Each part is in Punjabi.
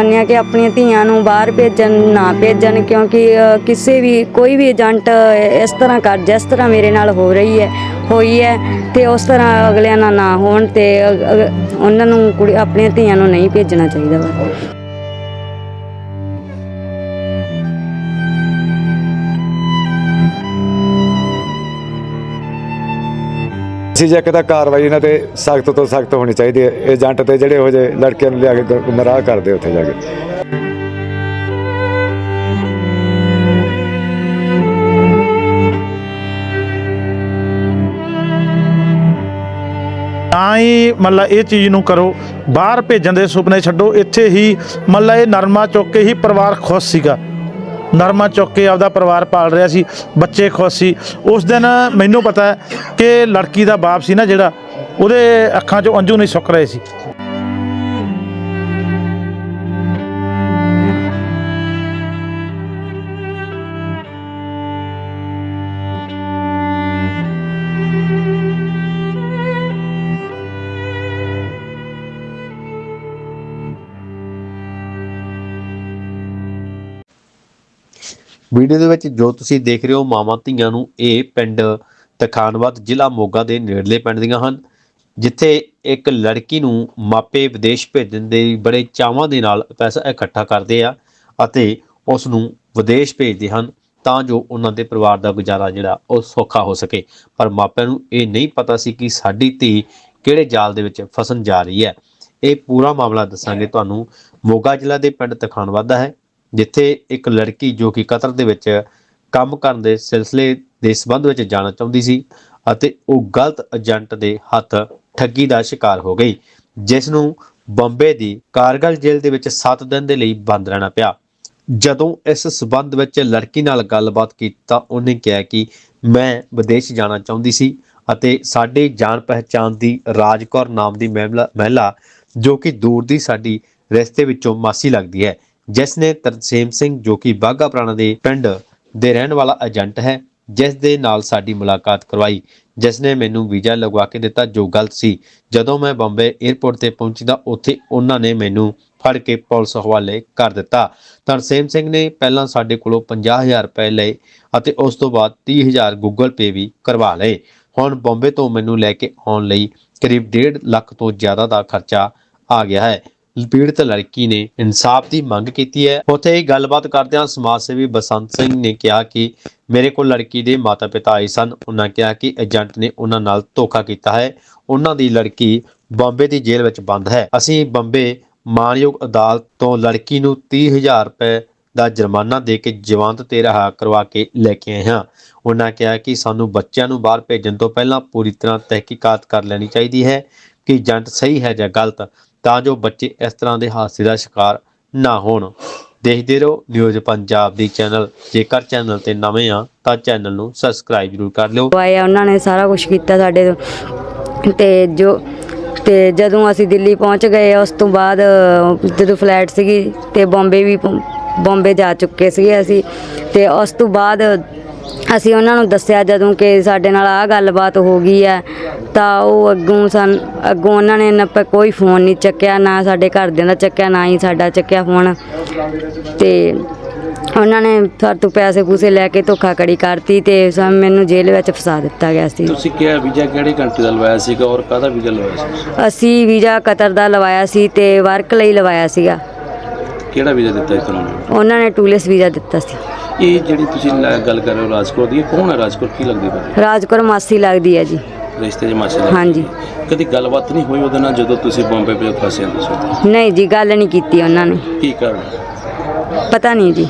ਚਾਹੁੰਦੇ ਹਾਂ ਕਿ ਆਪਣੀਆਂ ਧੀਆਂ ਨੂੰ ਬਾਹਰ ਭੇਜਣ, ਨਾ ਭੇਜਣ, ਕਿਉਂਕਿ ਕਿਸੇ ਵੀ, ਕੋਈ ਵੀ ਏਜੰਟ ਇਸ ਤਰ੍ਹਾਂ ਕਰ, ਜਿਸ ਤਰ੍ਹਾਂ ਮੇਰੇ ਨਾਲ ਹੋ ਰਹੀ ਹੈ, ਹੋਈ ਹੈ, ਤੇ ਉਸ ਤਰ੍ਹਾਂ ਅਗਲਿਆਂ ਨਾਲ ਨਾ ਹੋਣ ਤੇ ਉਹਨਾਂ ਨੂੰ ਕੁੜੀ, ਆਪਣੀਆਂ ਧੀਆਂ ਨੂੰ ਨਹੀਂ ਭੇਜਣਾ ਚਾਹੀਦਾ ਵਾ। ਅਸੀਂ ਜੇ ਕਿਤਾ ਕਾਰਵਾਈ ਇਹਨਾਂ ਤੇ ਸਖਤ ਤੋਂ ਸਖਤ ਹੋਣੀ ਚਾਹੀਦੀ ਹੈ ਏਜੰਟ ਤੇ ਜਿਹੜੇ ਹੋ ਜੇ ਲੜਕਿਆਂ ਨੂੰ ਲਿਆ ਕੇ ਗ- ਕਰਦੇ ਉੱਥੇ ਜਾ ਕੇ। ਤਾਂ ਹੀ ਮਤਲਬ ਇਹ ਚੀਜ਼ ਨੂੰ ਕਰੋ, ਬਾਹਰ ਭੇਜਣ ਦੇ ਸੁਪਨੇ ਛੱਡੋ, ਇੱਥੇ ਹੀ ਮਤਲਬ ਇਹ ਨਰਮਾ ਚੁੱਕ ਕੇ ਹੀ ਪਰਿਵਾਰ ਖੁਸ਼ ਸੀਗਾ। ਨਰਮਾ ਚੁੱਕ ਕੇ ਆਪਦਾ ਪਰਿਵਾਰ ਪਾਲ ਰਿਹਾ ਸੀ, ਬੱਚੇ ਖੁਸ਼ ਸੀ। ਉਸ ਦਿਨ ਮੈਨੂੰ ਪਤਾ ਹੈ ਕਿ ਲੜਕੀ ਦਾ ਬਾਪ ਸੀ ਨਾ ਜਿਹੜਾ, ਉਹਦੇ ਅੱਖਾਂ 'ਚੋਂ ਅੰਜੂ ਨਹੀਂ ਸੁੱਕ ਰਹੇ ਸੀ। ਵੀਡੀਓ ਦੇ ਵਿੱਚ ਜੋ ਤੁਸੀਂ ਦੇਖ ਰਹੇ ਹੋ, ਮਾਵਾਂ ਧੀਆਂ ਨੂੰ ਇਹ ਪਿੰਡ ਤਖਾਨਵਾਦ ਜ਼ਿਲ੍ਹਾ ਮੋਗਾ ਦੇ ਨੇੜਲੇ ਪਿੰਡ ਦੀਆਂ ਹਨ, ਜਿੱਥੇ ਇੱਕ ਲੜਕੀ ਨੂੰ ਮਾਪੇ ਵਿਦੇਸ਼ ਭੇਜਣ ਦੇ ਬੜੇ ਚਾਵਾਂ ਦੇ ਨਾਲ ਪੈਸਾ ਇਕੱਠਾ ਕਰਦੇ ਆ ਅਤੇ ਉਸ ਨੂੰ ਵਿਦੇਸ਼ ਭੇਜਦੇ ਹਨ ਤਾਂ ਜੋ ਉਹਨਾਂ ਦੇ ਪਰਿਵਾਰ ਦਾ ਗੁਜ਼ਾਰਾ ਜਿਹੜਾ, ਉਹ ਸੌਖਾ ਹੋ ਸਕੇ। ਪਰ ਮਾਪਿਆਂ ਨੂੰ ਇਹ ਨਹੀਂ ਪਤਾ ਸੀ ਕਿ ਸਾਡੀ ਧੀ ਕਿਹੜੇ ਜਾਲ ਦੇ ਵਿੱਚ ਫਸਣ ਜਾ ਰਹੀ ਹੈ। ਇਹ ਪੂਰਾ ਮਾਮਲਾ ਦੱਸਾਂਗੇ ਤੁਹਾਨੂੰ। ਮੋਗਾ ਜ਼ਿਲ੍ਹਾ ਦੇ ਪਿੰਡ ਤਖਾਨਵਤ ਦਾ ਹੈ। ਜਿੱਥੇ ਇੱਕ ਲੜਕੀ ਜੋ ਕਿ ਕਤਰ ਦੇ ਵਿੱਚ ਕੰਮ ਕਰਨ ਦੇ ਸਿਲਸਿਲੇ ਦੇ ਸੰਬੰਧ ਵਿੱਚ ਜਾਣਾ ਚਾਹੁੰਦੀ ਸੀ ਅਤੇ ਉਹ ਗਲਤ ਏਜੰਟ ਦੇ ਹੱਥ ਠੱਗੀ ਦਾ ਸ਼ਿਕਾਰ ਹੋ ਗਈ ਜਿਸ ਨੂੰ ਬੰਬੇ ਦੀ ਕਾਰਗਲ ਜੇਲ੍ਹ ਦੇ ਵਿੱਚ 7 ਦਿਨ ਦੇ ਲਈ ਬੰਦ ਰਹਿਣਾ ਪਿਆ। ਜਦੋਂ ਇਸ ਸਬੰਧ ਵਿੱਚ ਲੜਕੀ ਨਾਲ ਗੱਲਬਾਤ ਕੀਤੀ ਤਾਂ ਉਹਨੇ ਕਿਹਾ ਕਿ ਮੈਂ ਵਿਦੇਸ਼ ਜਾਣਾ ਚਾਹੁੰਦੀ ਸੀ ਅਤੇ ਸਾਡੇ ਜਾਣ ਪਹਿਚਾਨ ਦੀ ਰਾਜਕੌਰ ਨਾਮ ਦੀ ਮਹਿਲਾ ਮਹਿਲਾ ਜੋ ਕਿ ਦੂਰ ਦੀ ਸਾਡੀ ਰਿਸ਼ਤੇ ਵਿੱਚੋਂ ਮਾਸੀ ਲੱਗਦੀ ਹੈ। ਜਿਸ ਨੇ ਤਰਸੇਮ ਸਿੰਘ ਜੋ ਕਿ ਬਾਗਾ ਪੁਰਾਣਾ ਦੇ ਪਿੰਡ ਦੇ ਰਹਿਣ ਵਾਲਾ ਏਜੰਟ ਹੈ, ਜਿਸ ਦੇ ਨਾਲ ਸਾਡੀ ਮੁਲਾਕਾਤ ਕਰਵਾਈ, ਜਿਸ ਨੇ ਮੈਨੂੰ ਵੀਜ਼ਾ ਲਗਵਾ ਕੇ ਦਿੱਤਾ, ਜੋ ਗਲਤ ਸੀ। ਜਦੋਂ ਮੈਂ ਬੰਬੇ 에ਅਰਪੋਰਟ ਤੇ ਪਹੁੰਚੀ ਤਾਂ ਉੱਥੇ ਉਹਨਾਂ ਨੇ ਮੈਨੂੰ ਫੜ ਕੇ ਪੁਲਿਸ ਹਵਾਲੇ ਕਰ ਦਿੱਤਾ। ਤਰਸੇਮ ਸਿੰਘ ਨੇ ਪਹਿਲਾਂ ਸਾਡੇ ਕੋਲੋਂ 50000 ਰੁਪਏ ਲਏ ਅਤੇ ਉਸ ਤੋਂ ਬਾਅਦ 30000 ਗੂਗਲ ਪੇ ਵੀ ਕਰਵਾ ਲਏ। ਹੁਣ ਬੰਬੇ ਤੋਂ ਮੈਨੂੰ ਲੈ ਕੇ ਆਉਣ ਲਈ ਕਰੀਬ 1.5 ਲੱਖ ਤੋਂ ਜ਼ਿਆਦਾ ਦਾ ਖਰਚਾ ਆ ਗਿਆ ਹੈ। ਪੀੜਤ ਲੜਕੀ ਨੇ ਇਨਸਾਫ ਦੀ ਮੰਗ ਕੀਤੀ ਹੈ। ਉੱਥੇ ਹੀ ਗੱਲਬਾਤ ਕਰਦਿਆਂ ਸਮਾਜ ਸੇਵੀ ਬਸੰਤ ਸਿੰਘ ਨੇ ਕਿਹਾ ਕਿ ਮੇਰੇ ਕੋਲ ਲੜਕੀ ਦੇ ਮਾਤਾ-ਪਿਤਾ ਆਏ ਸਨ। ਉਹਨਾਂ ਕਿਹਾ ਕਿ ਏਜੰਟ ਨੇ ਉਹਨਾਂ ਨਾਲ ਧੋਖਾ ਕੀਤਾ ਹੈ। ਉਹਨਾਂ ਦੀ ਲੜਕੀ ਬੰਬੇ ਦੀ ਜੇਲ੍ਹ ਵਿੱਚ ਬੰਦ ਹੈ। ਅਸੀਂ ਬੰਬੇ ਮਾਨਯੋਗ ਅਦਾਲਤ ਤੋਂ ਲੜਕੀ ਨੂੰ 30000 ਰੁਪਏ ਦਾ ਜੁਰਮਾਨਾ ਦੇ ਕੇ ਜਵਾਨਤ ਤੇ ਰਿਹਾ ਕਰਵਾ ਕੇ ਲੈ ਕੇ ਆਏ ਹਾਂ। ਉਹਨਾਂ ਕਿਹਾ ਕਿ ਸਾਨੂੰ ਬੱਚਿਆਂ ਨੂੰ ਬਾਹਰ ਭੇਜਣ ਤੋਂ ਪਹਿਲਾਂ ਪੂਰੀ ਤਰ੍ਹਾਂ ਤਹਿਕੀਕਾਤ ਕਰ ਲੈਣੀ ਚਾਹੀਦੀ ਹੈ ਕਿ ਏਜੰਟ ਸਹੀ ਹੈ ਜਾਂ ਗਲਤ। ਤਾਂ ਜੋ ਬੱਚੇ ਇਸ ਤਰ੍ਹਾਂ ਦੇ ਹਾਦਸੇ ਦਾ ਸ਼ਿਕਾਰ ਨਾ ਹੋਣ। ਦੇਖਦੇ ਰਹੋ ਨਿਊਜ਼ ਪੰਜਾਬ ਦੀ ਚੈਨਲ। ਜੇਕਰ ਚੈਨਲ ਤੇ ਨਵੇਂ ਆ, ਤਾਂ ਚੈਨਲ ਨੂੰ ਸਬਸਕ੍ਰਾਈਬ ਜ਼ਰੂਰ ਕਰ ਲਿਓ। ਆਇਆ ਉਹਨਾਂ ਨੇ ਸਾਰਾ ਕੁਝ ਕੀਤਾ ਸਾਡੇ ਤੋਂ। ਤੇ ਜੋ, ਤੇ ਜਦੋਂ ਅਸੀਂ ਦਿੱਲੀ ਪਹੁੰਚ ਗਏ, ਉਸ ਤੋਂ ਬਾਅਦ, ਜਦੋਂ ਫਲੈਟ ਸੀਗੀ, ਤੇ ਬੰਬੇ ਵੀ ਪਹੁੰ- ਬੰਬੇ ਜਾ ਚੁੱਕੇ ਸੀਗੇ ਅਸੀਂ। ਤੇ ਉਸ ਤੋਂ ਬਾਅਦ ਅਸੀਂ ਉਹਨਾਂ ਨੂੰ ਦੱਸਿਆ ਜਦੋਂ ਕਿ ਸਾਡੇ ਨਾਲ ਆਹ ਗੱਲਬਾਤ ਹੋ ਗਈ ਹੈ। ਤਾਂ ਉਹ ਅੱਗੋਂ ਸਨ ਅੱਗੋਂ ਉਹਨਾਂ ਨੇ ਨਾ ਪ- ਕੋਈ ਫੋਨ ਨਹੀਂ ਚੱਕਿਆ ਨਾ ਸਾਡੇ ਘਰਦਿਆਂ ਦਾ ਚੱਕਿਆ ਨਾ ਹੀ ਸਾਡਾ ਚੱਕਿਆ ਫੋਨ ਤੇ ਉਹਨਾਂ ਨੇ ਸਾਡੇ ਤੋਂ ਪੈਸੇ ਪੂਸੇ ਲੈ ਕੇ ਧੋਖਾ ਕੜੀ ਕਰਤੀ ਤੇ ਸ- ਮੈਨੂੰ ਜੇਲ੍ਹ ਵਿੱਚ ਫਸਾ ਦਿੱਤਾ ਗਿਆ ਸੀ। ਤੁਸੀਂ ਕਿਹਾ ਵੀਜ਼ਾ ਕਿਹੜੀ ਕੰਟਰੀ ਦਾ ਲਵਾਇਆ ਸੀਗਾ ਔਰ ਕਾਹਦਾ ਵੀਜ਼ਾ ਲਵਾਇਆ ਸੀ? ਅਸੀਂ ਵੀਜ਼ਾ ਕਤਰ ਦਾ ਲਵਾਇਆ ਸੀ ਤੇ ਵਰਕ ਲਈ ਲਵਾਇਆ ਸੀਗਾ। ਕਿਹੜਾ ਵੀਜ਼ਾ ਦਿੱਤਾ ਸੀ ਤੁਹਾਨੂੰ? ਉਹਨਾਂ ਨੇ ਟੂਰਿਸਟ ਵੀਜ਼ਾ ਦਿੱਤਾ ਸੀ। ਇਹ ਜਿਹੜੀ ਤੁਸੀਂ ਲੈ- ਗੱਲ ਕਰ ਰਹੇ ਹੋ ਰਾਜਕੋਟ ਦੀ ਇਹ ਕੌਣ ਹੈ ਰਾਜਕੋਟ ਕੀ ਲੱਗਦੀ ਹੈ ਰਾਜਕੌਰ ਮਾਸੀ ਲੱਗਦੀ ਹੈ ਜੀ। ਰਿਸ਼ਤੇ ਦੇ ਮਾਸੀ ਲੱਗਦੀ ਹਾਂਜੀ। ਹੈ। ਕਦੀ ਗੱਲਬਾਤ ਨਹੀਂ ਹੋਈ ਉਹਦੇ ਨਾਲ ਜਦੋਂ ਤੁਸੀਂ ਬੰਬੇ ਵਿੱਚ ਫਸੇ ਹੋ? ਤੁਸੀਂ ਨਹੀਂ ਜੀ ਗੱਲ ਨਹੀਂ ਕੀਤੀ ਉਹਨਾਂ ਨੇ। ਕੀ ਕਾਰਨ? ਪਤਾ ਨਹੀਂ ਜੀ।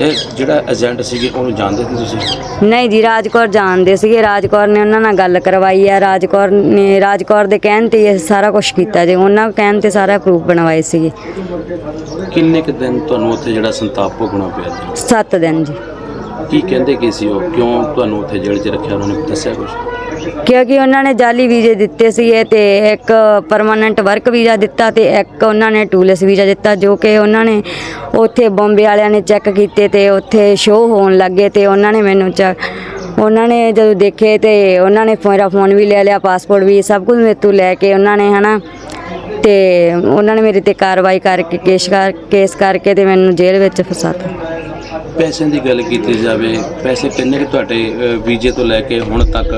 ਇਹ ਜਿਹੜਾ ਏਜੰਟ ਸੀਗੇ ਉਹਨੂੰ ਜਾਣਦੇ ਸੀ ਤੁਸੀਂ? ਨਹੀਂ ਜੀ ਰਾਜਕੌਰ ਜਾਣਦੇ ਸੀਗੇ। ਰਾਜਕੌਰ ਨੇ ਉਹਨਾਂ ਨਾਲ ਗੱਲ ਕਰਵਾਈ ਹੈ। ਰਾਜਕੌਰ ਨੇ ਰਾਜਕੌਰ ਦੇ ਕਹਿਣ ਤੇ ਇਹ ਸਾਰਾ ਕੁਝ ਕੀਤਾ ਜੀ। ਉਹਨਾਂ ਕਹਿਣ ਤੇ ਸਾਰਾ ਪ੍ਰੂਫ ਬਣਵਾਏ ਸੀਗੇ। ਕਿੰਨੇ ਕੁ ਦਿਨ ਤੁਹਾਨੂੰ ਉੱਥੇ ਜਿਹੜਾ ਸੰਤਾਪ ਭੋਗਣਾ ਪਿਆ ਜੀ 7 ਦਿਨ ਜੀ। ਕੀ ਕਹਿੰਦੇ ਕੀ ਸੀ ਉਹ? ਕਿਉਂ ਤੁਹਾਨੂੰ ਉੱਥੇ ਜੇਲ੍ਹ 'ਚ ਰੱਖਿਆ? ਉਹਨਾਂ ਨੇ ਦੱਸਿਆ ਕੁਝ ਕਿਉਂਕਿ ਉਹਨਾਂ ਨੇ ਜਾਲੀ ਵੀਜ਼ੇ ਦਿੱਤੇ ਸੀਗੇ ਤੇ ਇੱਕ ਪਰਮਾਨੈਂਟ ਵਰਕ ਵੀਜ਼ਾ ਦਿੱਤਾ ਤੇ ਇੱਕ ਉਹਨਾਂ ਨੇ ਟੂਰਿਸਟ ਵੀਜ਼ਾ ਦਿੱਤਾ, ਜੋ ਕਿ ਉਹਨਾਂ ਨੇ ਉੱਥੇ ਬੰਬੇ ਵਾਲਿਆਂ ਨੇ ਚੈੱਕ ਕੀਤੇ ਤੇ ਉੱਥੇ ਸ਼ੋਅ ਹੋਣ ਲੱਗੇ ਤੇ ਉਹਨਾਂ ਨੇ ਮੈਨੂੰ ਚ, ਉਹਨਾਂ ਨੇ ਜਦੋਂ ਦੇਖੇ ਤੇ ਉਹਨਾਂ ਨੇ ਮੇਰਾ ਫੋਨ ਵੀ ਲੈ ਲਿਆ ਪਾਸਪੋਰਟ ਵੀ, ਸਭ ਕੁਝ ਮੇਰੇ ਤੋਂ ਲੈ ਕੇ ਉਹਨਾਂ ਨੇ, ਹਨਾ? ਤੇ ਉਹਨਾਂ ਨੇ ਮੇਰੇ ਤੇ ਕਾਰਵਾਈ ਕਰਕੇ, ਕੇਸ ਕਰ, ਕੇਸ ਕਰਕੇ ਤੇ ਮੈਨੂੰ ਜੇਲ੍ਹ ਵਿੱਚ ਫਸਾਤਾ ਪੈਸਿਆਂ ਦੀ ਗੱਲ ਕੀਤੀ ਜਾਵੇ ਪੈਸੇ ਕਿੰਨੇ ਕੁ ਤੁਹਾਡੇ ਵੀਜ਼ੇ ਤੋਂ ਲੈ ਕੇ ਹੁਣ ਤੱਕ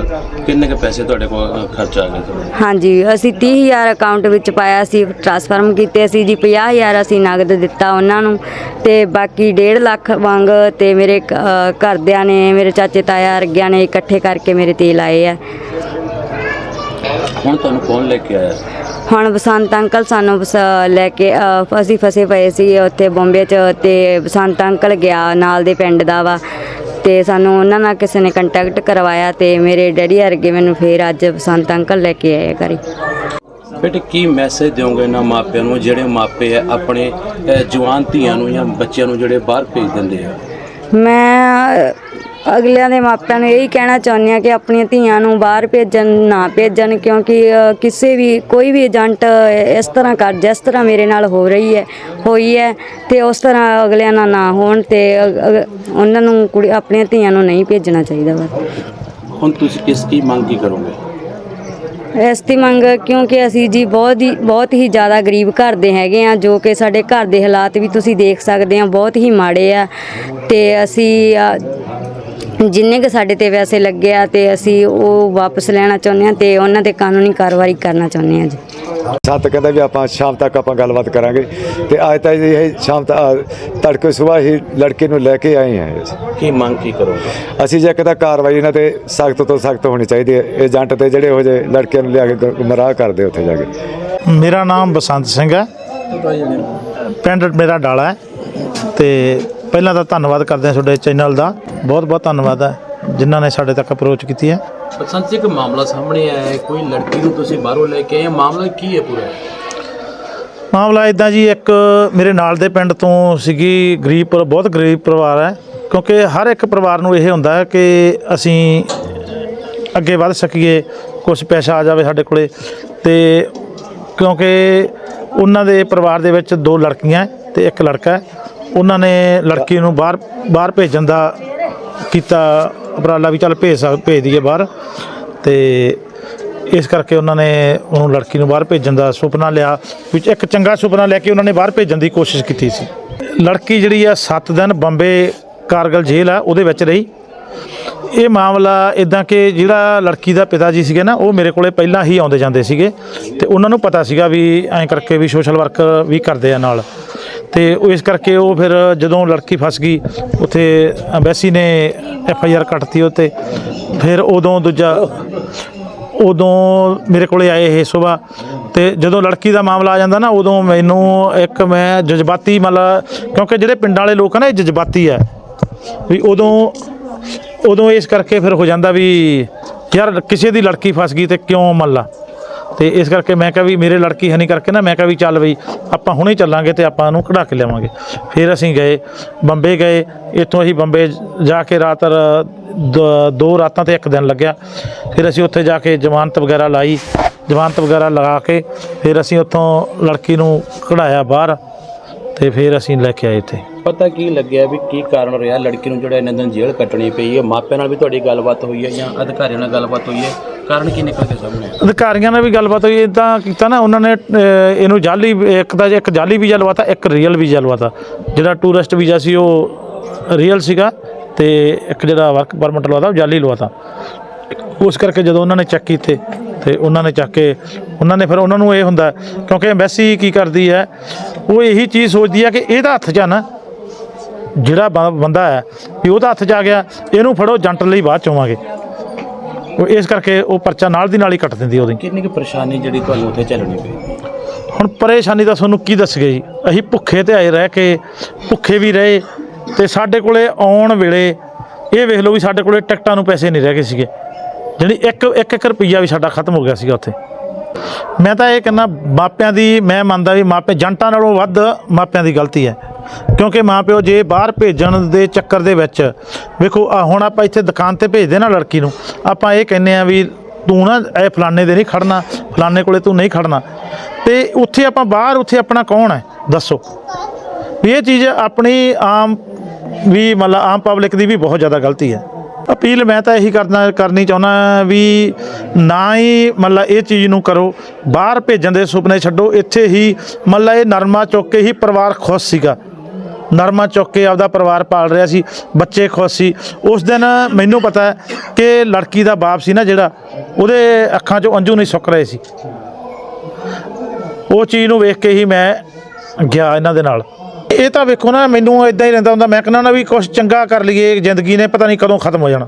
ਕਿੰਨੇ ਕੁ ਪੈਸੇ ਤੁਹਾਡੇ ਕੋਲ ਅ, ਖਰਚ ਆ ਗਏ ਤੁਹਾਡੇ ਹਾਂਜੀ ਅਸੀਂ 30000 ਅਕਾਊਂਟ ਵਿੱਚ ਪਾਇਆ ਸੀ ਟ੍ਰਾਂਸਫਰਮ ਕੀਤੇ ਸੀ ਜੀ 50000 ਅਸੀਂ ਨਗਦ ਦਿੱਤਾ ਉਹਨਾਂ ਨੂੰ ਤੇ ਬਾਕੀ 1.5 ਲੱਖ ਵਾਂਗ ਤੇ ਮੇਰੇ ਘਰਦਿਆਂ ਨੇ ਮੇਰੇ ਚਾਚੇ ਤਾਇਆ ਵਰਗਿਆਂ ਨੇ ਇਕੱਠੇ ਕਰਕੇ ਮੇਰੇ ਤੇ ਲਾਏ ਆ। ਹੁਣ ਤੁਹਾਨੂੰ ਕੌਣ ਲੈ ਕੇ ਆਇਆ? ਹੁਣ ਬਸੰਤ ਅੰਕਲ ਸਾਨੂੰ ਬਸ ਲੈ ਕੇ ਅ, ਅਸੀਂ ਫਸੇ ਪਏ ਸੀ ਉੱਥੇ ਬੰਬੇ 'ਚ ਤੇ ਬਸੰਤ ਅੰਕਲ ਗਿਆ ਨਾਲ ਦੇ ਪਿੰਡ ਦਾ ਵਾ ਤੇ ਸਾਨੂੰ ਉਹਨਾਂ ਨਾਲ ਕਿਸੇ ਨੇ ਕੰਟੈਕਟ ਕਰਵਾਇਆ ਤੇ ਮੇਰੇ ਡੈਡੀ ਵਰਗੇ ਮੈਨੂੰ ਫੇਰ ਅੱਜ ਬਸੰਤ ਅੰਕਲ ਲੈ ਕੇ ਆਏ ਘਰੇ। ਬੇਟੇ ਕੀ ਮੈਸੇਜ ਦਿਓਗੇ ਨਾ ਮਾਪਿਆਂ ਨੂੰ ਜਿਹੜੇ ਮਾਪੇ ਆ ਆਪਣੇ ਜਵਾਨ ਧੀਆਂ ਨੂੰ ਜਾਂ ਬੱਚਿਆਂ ਨੂੰ ਜਿਹੜੇ ਬਾਹਰ ਭੇਜ ਦਿੰਦੇ ਆ? ਮੈਂ ਅਗਲਿਆਂ ਦੇ ਮਾਪਿਆਂ ਨੂੰ ਇਹੀ ਕਹਿਣਾ ਚਾਹੁੰਦੀ ਹਾਂ ਕਿ ਆਪਣੀਆਂ ਧੀਆਂ ਨੂੰ ਬਾਹਰ ਭੇਜਣ ਨਾ ਭੇਜਣ ਕਿਉਂਕਿ ਕਿਸੇ ਵੀ ਕੋਈ ਵੀ ਏਜੰਟ ਇਸ ਤਰ੍ਹਾਂ ਕਰ ਜਿਸ ਤਰ੍ਹਾਂ ਮੇਰੇ ਨਾਲ ਹੋ ਰਹੀ ਹੈ ਹੋਈ ਹੈ ਤੇ ਉਸ ਤਰ੍ਹਾਂ ਅਗਲਿਆਂ ਨਾਲ ਨਾ ਹੋਣ ਤੇ ਉਹਨਾਂ ਨੂੰ ਕੁੜੀ ਆਪਣੀਆਂ ਧੀਆਂ ਨੂੰ ਨਹੀਂ ਭੇਜਣਾ ਚਾਹੀਦਾ ਵਾ। ਹੁਣ ਤੁਸੀਂ ਕਿਸ ਕੀ ਮੰਗ ਕੀ ਕਰੋਗੇ? ਇਸ ਦੀ ਮੰਗ ਕਿਉਂਕਿ ਅਸੀਂ ਜੀ ਬਹੁਤ ਹੀ ਬਹੁਤ ਹੀ ਜ਼ਿਆਦਾ ਗਰੀਬ ਘਰ ਦੇ ਹੈਗੇ ਆ ਜੋ ਕਿ ਸਾਡੇ ਘਰ ਦੇ ਹਾਲਾਤ ਵੀ ਤੁਸੀਂ ਦੇਖ ਸਕਦੇ ਆ ਬਹੁਤ ਹੀ ਮਾੜੇ ਆ ਤੇ ਅਸੀਂ ਜਿੰਨੇ ਕੁ ਸਾਡੇ ਤੇ ਵੈਸੇ ਲੱਗੇ ਆ ਤੇ ਅਸੀਂ ਉਹ ਵਾਪਸ ਲੈਣਾ ਚਾਹੁੰਦੇ ਆ ਤੇ ਉਹਨਾਂ ਤੇ ਕਾਨੂੰਨੀ ਕਾਰਵਾਈ ਕਰਨਾ ਚਾਹੁੰਦੇ ਆ ਜੀ। ਸੱਤ ਕਹਿੰਦਾ ਵੀ ਆਪਾਂ ਸ਼ਾਮ ਤੱਕ ਆਪਾਂ ਗੱਲਬਾਤ ਕਰਾਂਗੇ ਤੇ ਅੱਜ ਤਾਂ ਇਹ ਸ਼ਾਮ ਤੱਕ ਤੜਕੇ ਸਵੇਰ ਹੀ ਲੜਕੇ ਨੂੰ ਲੈ ਕੇ ਆਏ ਹਾਂ ਕੀ ਮੰਗ ਕੀ ਕਰੋਗੇ? ਅਸੀਂ ਜੇ ਤਾਂ ਕਾਰਵਾਈ ਇਹਨਾਂ ਤੇ ਸਖਤ ਤੋਂ ਸਖਤ ਹੋਣੀ ਚਾਹੀਦੀ ਹੈ। ਏਜੰਟ ਤੇ ਜਿਹੜੇ ਹੋ ਜੇ ਲੜਕਿਆਂ ਨੂੰ ਲਿਆ ਕੇ ਗੁੰਮਰਾਹ ਕਰਦੇ ਉੱਥੇ ਜਾ ਕੇ। ਮੇਰਾ ਨਾਮ ਬਸੰਤ ਸਿੰਘ ਹੈ। ਪਿੰਡ ਮੇਰਾ ਡਾਲਾ ਹੈ ਤੇ ਪਹਿਲਾਂ ਤਾਂ ਧੰਨਵਾਦ ਕਰਦੇ ਹਾਂ ਤੁਹਾਡੇ ਚੈਨਲ ਦਾ। ਬਹੁਤ ਬਹੁਤ ਧੰਨਵਾਦ ਹੈ ਜਿਨ੍ਹਾਂ ਨੇ ਸਾਡੇ ਤੱਕ ਅਪਰੋਚ ਕੀਤੀ ਹੈ। ਬਸੰਤ ਜੀ ਇੱਕ ਮਾਮਲਾ ਸਾਹਮਣੇ ਆਇਆ ਹੈ। ਕੋਈ ਲੜਕੀ ਨੂੰ ਤੁਸੀਂ ਬਾਹਰੋਂ ਲੈ ਕੇ ਆਏ ਮਾਮਲਾ ਕੀ ਹੈ ਪੂਰਾ? ਮਾਮਲਾ ਇਦਾਂ ਜੀ ਇੱਕ ਮੇਰੇ ਨਾਲ ਦੇ ਪਿੰਡ ਤੋਂ ਸੀਗੀ ਗਰੀਬ ਪਰ- ਬਹੁਤ ਗਰੀਬ ਪਰਿਵਾਰ ਹੈ। ਕਿਉਂਕਿ ਹਰ ਇੱਕ ਪਰਿਵਾਰ ਨੂੰ ਇਹ ਹੁੰਦਾ ਹੈ ਕਿ ਅਸੀਂ ਅੱਗੇ ਵੱਧ ਸਕੀਏ ਕੁਝ ਪੈਸਾ ਆ ਜਾਵੇ ਸਾਡੇ ਕੋਲੇ। ਤੇ ਕਿਉਂਕਿ ਉਹਨਾਂ ਦੇ ਪਰਿਵਾਰ ਦੇ ਵਿੱਚ ਦੋ ਲੜਕੀਆਂ ਤੇ ਇੱਕ ਲੜਕਾ ਹੈ। ਉਹਨਾਂ ਨੇ ਲੜਕੀ ਨੂੰ ਬਾਹਰ ਬਾਹਰ ਭੇਜਣ ਦਾ ਕੀਤਾ, ਉਪਰਾਲਾ ਵੀ ਚੱਲ ਭੇਜ ਸਕ, ਭੇਜ ਦਈਏ ਬਾਹਰ। ਤੇ ਇਸ ਕਰਕੇ ਉਹਨਾਂ ਨੇ ਉਹਨੂੰ ਲੜਕੀ ਨੂੰ ਬਾਹਰ ਭੇਜਣ ਦਾ ਸੁਪਨਾ ਲਿਆ, ਵਿੱਚ ਇੱਕ ਚੰਗਾ ਸੁਪਨਾ ਲੈ ਕੇ ਉਹਨਾਂ ਨੇ ਬਾਹਰ ਭੇਜਣ ਦੀ ਕੋਸ਼ਿਸ਼ ਕੀਤੀ ਸੀ। ਲੜਕੀ ਜਿਹੜੀ ਆ 7 ਦਿਨ ਬੰਬੇ ਕਾਰਗਲ ਜੇਲ੍ਹ ਆ, ਉਹਦੇ ਵਿੱਚ ਰਹੀ। ਇਹ ਮਾਮਲਾ ਇਦਾਂ ਕਿ ਜਿਹੜਾ ਲੜਕੀ ਦਾ ਪਿਤਾ ਜੀ ਸੀਗੇ ਨਾ, ਉਹ ਮੇਰੇ ਕੋਲੇ ਪਹਿਲਾਂ ਹੀ ਆਉਂਦੇ ਜਾਂਦੇ ਸੀਗੇ। ਤੇ ਉਹਨਾਂ ਨੂੰ ਪਤਾ ਸੀਗਾ ਵੀ ਐਂ ਕਰਕੇ ਵੀ ਸੋਸ਼ਲ ਵਰਕ ਵੀ ਕਰਦੇ ਆ ਨਾਲ। ਤੇ ਉਹ ਇਸ ਕਰਕੇ ਉਹ ਫਿਰ ਜਦੋਂ ਲੜਕੀ ਫਸ ਗਈ, ਉੱਥੇ ਐਮਬੈਸੀ ਨੇ ਐਫ ਆਈ ਆਰ ਕੱਟਤੀ ਉੱਤੇ। ਫਿਰ ਉਦੋਂ ਦੂਜਾ, ਉਦੋਂ ਮੇਰੇ ਕੋਲੇ ਆਏ ਇਹ ਸੁਬਾ ਤੇ ਜਦੋਂ ਲੜਕੀ ਦਾ ਮਾਮਲਾ ਆ ਜਾਂਦਾ ਨਾ, ਉਦੋਂ ਮੈਨੂੰ ਇੱਕ ਮੈਂ ਜਜ਼ਬਾਤੀ ਮਤਲਬ, ਕਿਉਂਕਿ ਜਿਹੜੇ ਪਿੰਡਾਂ ਵਾਲੇ ਲੋਕ ਆ ਨਾ, ਇਹ ਜਜ਼ਬਾਤੀ ਆ। ਵੀ ਉਦੋਂ ਉਦੋਂ ਇਸ ਕਰਕੇ ਫਿਰ ਹੋ ਜਾਂਦਾ ਵੀ, ਯਾਰ ਕਿਸੇ ਦੀ ਲੜਕੀ ਫਸ ਗਈ ਤੇ ਕਿਉਂ ਮੱਲਾ? ਤੇ ਇਸ ਕਰਕੇ ਮੈਂ ਕਿਹਾ ਵੀ ਮੇਰੇ ਲੜਕੀ ਹੈ ਕਰਕੇ ਨਾ, ਮੈਂ ਕਿਹਾ ਵੀ ਚੱਲ ਬਈ, ਆਪਾਂ ਹੁਣੇ ਚੱਲਾਂਗੇ ਤੇ ਆਪਾਂ ਇਹਨੂੰ ਕਢਾ ਕੇ ਲਿਆਵਾਂਗੇ। ਫਿਰ ਅਸੀਂ ਗਏ, ਬੰਬੇ ਗਏ, ਇੱਥੋਂ ਅਸੀਂ ਬੰਬੇ ਜਾ ਕੇ ਰਾਤ ਰ- ਦੋ ਰਾਤਾਂ ਤੇ ਇੱਕ ਦਿਨ ਲੱਗਿਆ। ਫਿਰ ਅਸੀਂ ਉੱਥੇ ਜਾ ਕੇ ਜ਼ਮਾਨਤ ਵਗੈਰਾ ਲਾਈ, ਜ਼ਮਾਨਤ ਵਗੈਰਾ ਲਗਾ ਕੇ, ਫਿਰ ਅਸੀਂ ਉੱਥੋਂ ਲੜਕੀ ਨੂੰ ਕਢਾਇਆ ਬਾਹਰ। ਤੇ ਫਿਰ ਅਸੀਂ ਲੈ ਕੇ ਆਏ ਇੱਥੇ। ਪਤਾ ਕੀ ਲੱਗਿਆ ਵੀ ਕੀ ਕਾਰਨ ਰਿਹਾ? ਲੜਕੀ ਨੂੰ ਜਿਹੜਾ ਇਹਨਾਂ ਦਿਨ ਜੇਲ੍ਹ ਕੱਟਣੀ ਪਈ ਹੈ। ਮਾਪਿਆਂ ਨਾਲ ਵੀ ਤੁਹਾਡੀ ਗੱਲਬਾਤ ਹੋਈ ਹੈ ਜਾਂ ਅਧਿਕਾਰੀਆਂ ਨਾਲ ਗੱਲਬਾਤ ਹੋਈ ਹੈ? ਕਾਰਨ ਕੀ ਨਿਕਲ ਕੇ ਸਾਹਮਣੇ ਆਇਆ? ਅਧਿਕਾਰੀਆਂ ਨਾਲ ਵੀ ਗੱਲਬਾਤ ਹੋਈ ਇਦਾਂ ਕੀਤਾ ਨਾ ਉਹਨਾਂ ਨੇ ਅਹ, ਇਹਨੂੰ ਜਾਲੀ ਇੱਕ ਤਾਂ ਇੱਕ ਜਾਲੀ ਵੀਜ਼ਾ ਲਵਾਤਾ ਇੱਕ ਰੀਅਲ ਵੀਜ਼ਾ ਲਵਾਤਾ। ਜਿਹੜਾ ਟੂਰਿਸਟ ਵੀਜ਼ਾ ਸੀ ਉਹ ਰੀਅਲ ਸੀਗਾ ਤੇ ਇੱਕ ਜਿਹੜਾ ਵਰਕ ਪਰਮਿਟ ਲਵਾਤਾ ਉਹ ਜਾਲੀ ਲਵਾਤਾ। ਉਸ ਕਰਕੇ ਜਦੋਂ ਉਹਨਾਂ ਨੇ ਚੈੱਕ ਕੀਤੇ ਤੇ ਉਹਨਾਂ ਨੇ ਚੱਕ ਕੇ ਉਹਨਾਂ ਨੇ ਫਿਰ ਉਹਨਾਂ ਨੂੰ ਇਹ ਹੁੰਦਾ ਕਿਉਂਕਿ ਐਮਬੈਸੀ ਕੀ ਕਰਦੀ ਹੈ ਉਹ ਇਹੀ ਚੀਜ਼ ਸੋਚਦੀ ਹੈ ਕਿ ਇਹਦਾ ਹੱਥ ਨਾ ਜਿਹੜਾ ਬੰਦਾ ਹੈ ਵੀ ਉਹਦਾ ਹੱਥ ਆ ਗਿਆ ਇਹਨੂੰ ਫੜੋ ਜੰਟ ਲਈ ਬਾਅਦ ਚ ਆਵਾਂਗੇ। ਉਹ ਇਸ ਕਰਕੇ ਉਹ ਪਰਚਾ ਨਾਲ ਦੀ ਨਾਲ ਹੀ ਕੱਟ ਦਿੰਦੀ ਉਹਦੀ। ਕਿੰਨੀ ਕੁ ਪਰੇਸ਼ਾਨੀ ਜਿਹੜੀ ਤੁਹਾਨੂੰ ਉੱਥੇ ਝੱਲਣੀ ਪਈ? ਹੁਣ ਪਰੇਸ਼ਾਨੀ ਤਾਂ ਤੁਹਾਨੂੰ ਕੀ ਦੱਸ ਗਈ ਅਸੀਂ ਭੁੱਖੇ ਤੇ ਆਏ ਰਹਿ ਕੇ ਭੁੱਖੇ ਵੀ ਰਹੇ ਤੇ ਸਾਡੇ ਕੋਲੇ ਆਉਣ ਵੇਲੇ ਇਹ ਵੇਖ ਲਓ ਵੀ ਸਾਡੇ ਕੋਲੇ ਟਿਕਟਾਂ ਨੂੰ ਪੈਸੇ ਨਹੀਂ ਰਹਿ ਗਏ ਸੀਗੇ। ਜਿਹੜੀ ਇੱਕ ਇੱਕ ਇੱਕ ਰੁਪਈਆ ਵੀ ਸਾਡਾ ਖਤਮ ਹੋ ਗਿਆ ਸੀਗਾ ਉੱਥੇ। ਮੈਂ ਤਾਂ ਇਹ ਕਹਿੰਦਾ, ਮਾਪਿਆਂ ਦੀ, ਮੈਂ ਮੰਨਦਾ ਵੀ ਮਾਪੇ ਜੰਟਾਂ ਨਾਲੋਂ ਵੱਧ ਮਾਪਿਆਂ ਦੀ ਗਲਤੀ ਹੈ। ਕਿਉਂਕਿ ਮਾਪਿਓ ਜੇ ਬਾਹਰ ਭੇਜਣ ਦੇ ਚੱਕਰ ਦੇ ਵਿੱਚ, ਵੇਖੋ, ਆ ਹੁਣ ਆਪਾਂ ਇੱਥੇ ਦੁਕਾਨ ਤੇ ਭੇਜਦੇ ਨਾ ਲੜਕੀ ਨੂੰ, ਆਪਾਂ ਇਹ ਕਹਿੰਦੇ ਆ ਵੀ ਤੂੰ ਨਾ ਇਹ ਫਲਾਣੇ ਦੇ ਨਹੀਂ ਖੜਨਾ, ਫਲਾਣੇ ਕੋਲੇ ਤੂੰ ਨਹੀਂ ਖੜਨਾ। ਤੇ ਉੱਥੇ ਆਪਾਂ ਬਾਹਰ, ਉੱਥੇ ਆਪਣਾ ਕੌਣ ਹੈ? ਦੱਸੋ। ਵੀ ਇਹ ਚੀਜ਼ ਆਪਣੀ ਆਮ ਵੀ ਮਤਲਬ ਆਮ ਪਬਲਿਕ ਦੀ ਵੀ ਬਹੁਤ ਜ਼ਿਆਦਾ ਗਲਤੀ ਹੈ। ਅਪੀਲ ਮੈਂ ਤਾਂ ਇਹੀ ਕਰਨਾ ਕਰਨੀ ਚਾਹੁੰਦਾ ਵੀ ਨਾ ਹੀ ਮਤਲਬ ਇਹ ਚੀਜ਼ ਨੂੰ ਕਰੋ, ਬਾਹਰ ਭੇਜਣ ਦੇ ਸੁਪਨੇ ਛੱਡੋ, ਇੱਥੇ ਹੀ ਮਤਲਬ ਇਹ ਨਰਮਾ ਚੁੱਕ ਕੇ ਹੀ ਪਰਿਵਾਰ ਖੁਸ਼ ਸੀਗਾ। ਨਰਮਾ ਚੁੱਕ ਕੇ ਆਪਦਾ ਪਰਿਵਾਰ ਪਾਲ ਰਿਹਾ ਸੀ, ਬੱਚੇ ਖੁਸ਼ ਸੀ। ਉਸ ਦਿਨ ਮੈਨੂੰ ਪਤਾ ਕਿ ਲੜਕੀ ਦਾ ਬਾਪ ਸੀ ਨਾ ਜਿਹੜਾ, ਉਹਦੇ ਅੱਖਾਂ 'ਚੋਂ ਅੰਜੂ ਨਹੀਂ ਸੁੱਕ ਰਹੇ ਸੀ। ਉਹ ਚੀਜ਼ ਨੂੰ ਵੇਖ ਕੇ ਹੀ ਮੈਂ ਗਿਆ ਇਹਨਾਂ ਦੇ ਨਾਲ। ਇਹ ਤਾਂ ਵੇਖੋ ਨਾ, ਮੈਨੂੰ ਇਦਾਂ ਹੀ ਰਹਿੰਦਾ ਹੁੰਦਾ। ਮੈਂ ਕਹਿੰਦਾ ਨਾ ਵੀ ਕੁਝ ਚੰਗਾ ਕਰ ਲਈਏ, ਜ਼ਿੰਦਗੀ ਨੇ ਪਤਾ ਨਹੀਂ ਕਦੋਂ ਖਤਮ ਹੋ ਜਾਣਾ।